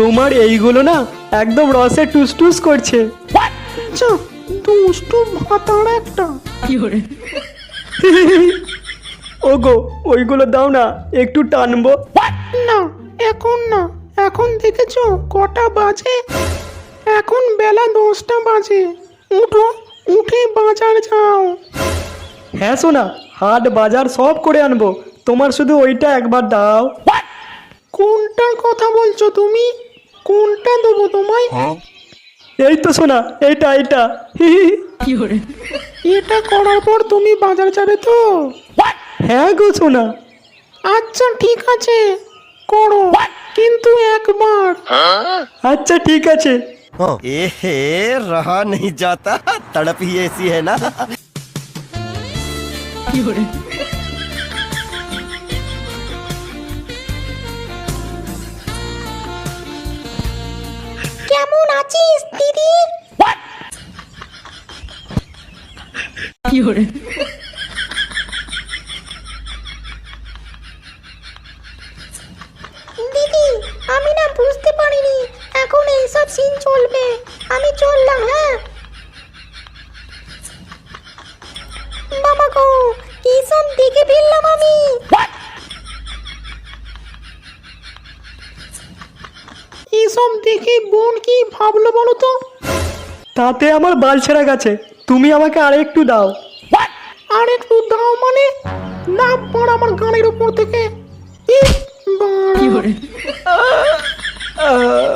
তোমার এইগুলো না একদম রসে টুস টুস করছে দুষ্টু ভাতার একটা। ওগো ওইগুলো দাও না একটু টানবো। না এখন না এখন দেখেছ কটা বাজে? এখন বেলা দশটা বাজে। উঠো উঠে বাজার যাও। হ্যাঁ সোনা হাট বাজার সব করে আনব। তোমার শুধু ওইটা একবার দাও। কোনটার কথা বলছো তুমি? কোনটা দেবো তোমায় এই তো সোনা এইটা এইটা হি হি হি। এটা করার পর তুমি বাজার যাবে তো হ্যাঁ গো সোনা আচ্ছা ঠিক আছে করো কিন্তু একবার আচ্ছা ঠিক আছে एहे रहा नहीं जाता तड़प ही ऐसी है ना আছিস দিদি দিদি আমি না বুঝতে পারিনি। এখন এইসব সিন চলবে। আমি চললাম হ্যাঁ? বাবা গো এইসব দেখে ফেললাম আমি। এসব দেখে বোন কি ভাবলো বলো তো? তাতে আমার বাল ছেঁড়া গেছে। তুমি আমাকে আর একটু দাও। আর একটু দাও মানে? না পড় আমার গানের উপর থেকে। ইস, বাড়া।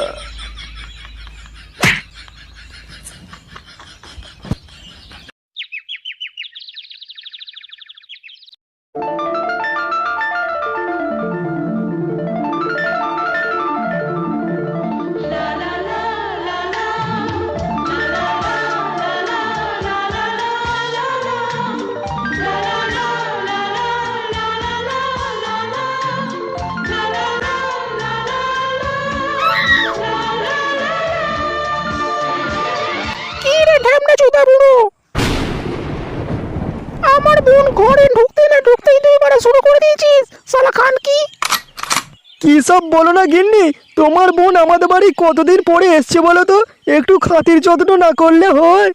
ঘরে ঢুকতে না ঢুকতেই তুই মারা শুরু করে দিয়েছিস। সালা খান কি? কি সব বলো না গিন্নি? তোমার বোন আমাদের বাড়ি কতদিন পরে এসছে বলো তো? একটু খাতির যত্ন না করলে হয়।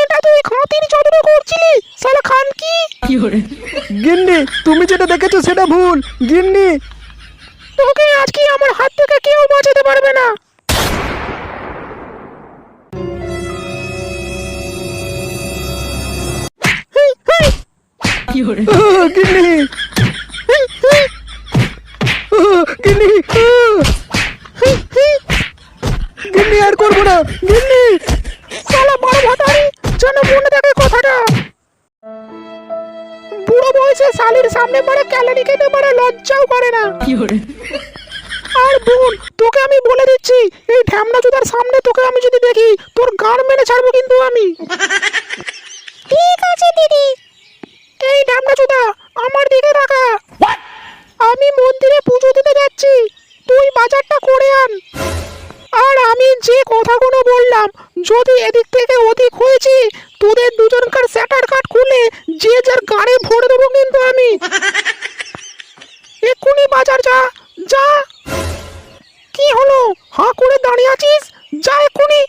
এটা তুই খাতির যত্ন করছিলি? সালা খান কি? গিন্নি তুমি যেটা দেখেছ সেটা ভুল। গিন্নি। তোকে আজকে আমার হাত থেকে কেউ বাঁচাতে পারবে না। গিন্নি গিন্নি। গিন্নি আর করব না গিন্নি। সালা বড় ভাতারি যেন মনে থাকে কথাটা বুড়ো বয়সে শালির সামনে মারে ক্যালারি খেতে মারে লজ্জাও করে না আর বোন তোকে আমি বলে দিচ্ছি এই ঢ্যামনা চুদার সামনে তোকে আমি যদি দেখি তোর গান মেরে ছাড়বো কিন্তু আমি। ঠিক আছে দিদি। এই ঢ্যামনা চুদা আমার দিকে তাকা। আমি মন্দিরে পুজো দিতে যাচ্ছি। তুই বাজারটা করে আন। আর আমি যে কথাগুলো বললাম যদি এদিক থেকে ওদিক হয়েছি তোদের দুজনকার স্যাটার কাট খুলে যে যার গাড়ি ভরে দেবো কিন্তু আমি। এক্ষুনি বাজার যা যা। কি হলো? হাঁ করে দাঁড়িয়ে আছিস? যা এক্ষুনি।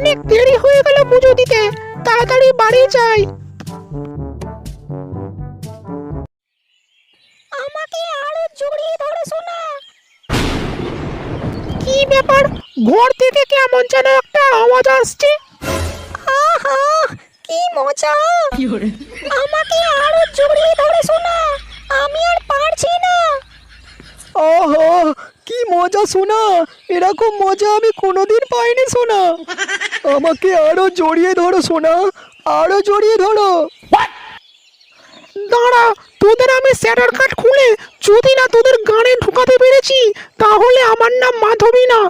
অনেক দেরি হয়ে গেল পুজো দিতে। তাড়াতাড়ি বাড়ি যাই। আমাকে আরও জড়িয়ে ধরে শোনা কি ব্যাপার? ঘর থেকে কেমন যেন একটা আওয়াজ আসছে। আহা কি মজা। আমাকে আরও জড়িয়ে ধরে শোনা আমি আর পারছি না। ওহো কি মজা শোনা এরকম মজা আমি কোনোদিন পাইনি শোনা আমাকে আরও জড়িয়ে ধরো শোনা আরও জড়িয়ে ধরো। দাঁড়া তোদের আমি স্যাটার কার্ড খুলে যদি না তোদের গানে ঢুকাতে পেরেছি তাহলে আমার নাম মাধবী না।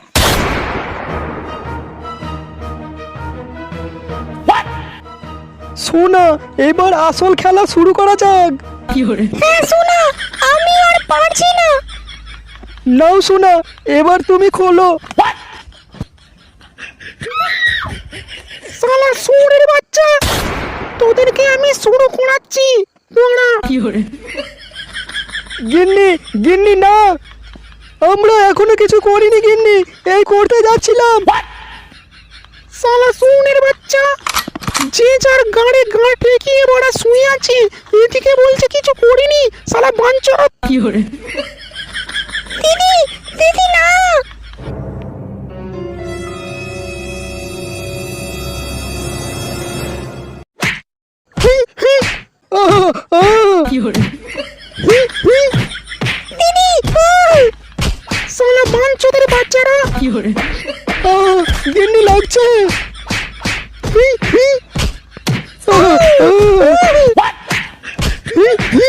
শোনা এবার আসল খেলা শুরু করা যাক। হ্যাঁ শোনা আমি আর পারছি না। নাও সোনা এবার তুমি খোলো। শালা সুরের বাচ্চা। তোদেরকে আমি শুরু করাচ্ছি। তোরা গিন্নি গিন্নি না। আমরা এখনও কিছু করিনি গিন্নি। এই করতে যাচ্ছিলাম। শালা সুনের বাচ্চা। যে যার গাড়ে গাঁ ঠেকিয়ে বড়া শুয়ে আছে এদিকে বলছে কিছু করিনি। শালা বাঞ্চর দিদি দিদি না। আহ! শালা বাঞ্চদের বাচ্চারা। গিন্নি লাগছে। হি,